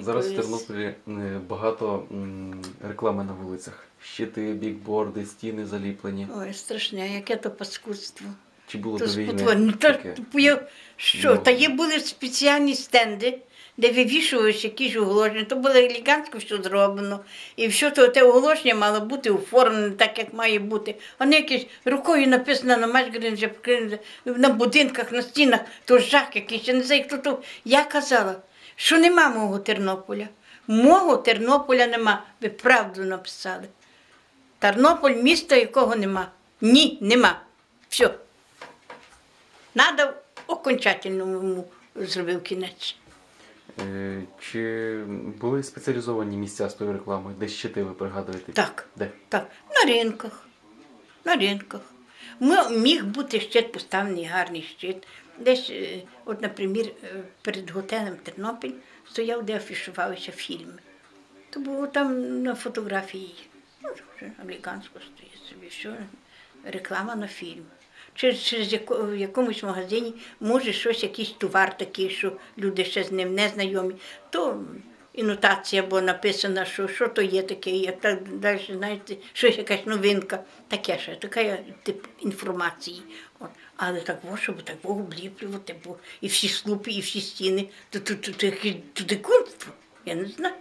Зараз в Тернополі е, багато реклами на вулицях. Щити, бікборди, стіни заліплені. Ой, страшне, яке то паскудство. Чи було То до війни? спотворення. Та, таке? що, Ну. та є були спеціальні стенди, де вивішувалися якісь оголошення. То було елегантно все зроблено. І все то те оголошення мало бути оформлене так, як має бути. Вони якісь рукою написано на Машгринжа, на будинках, на стінах, то жах якийсь. Я не знаю, хто то. Я казала, що нема мого Тернополя. Мого Тернополя нема. Ви правду написали. Тернополь місто, якого нема. Ні, нема. Все. Надо окончательно йому зробив кінець. Е, Чи були спеціалізовані місця з тою рекламою, де щити ви пригадуєте? Так. Де? Так, на ринках. На ринках. Міг бути щит поставлений гарний щит. Десь, е, от, наприклад, е, перед готелем Тернопіль стояв, де афішувалися фільми. То було там на фотографії. Ну, вже американсько стоїть собі, що реклама на фільм. Чи через яко, в якомусь магазині може щось, якийсь товар такий, що люди ще з ним не знайомі, то інотація була написана, що, що то є таке, як так далі, знаєте, щось якась новинка, таке ще, така тип інформації. От. Але так, во, щоб так Бог обліплювати, бо і всі слупи, і всі стіни, то тут то, дикунство. Я не знаю.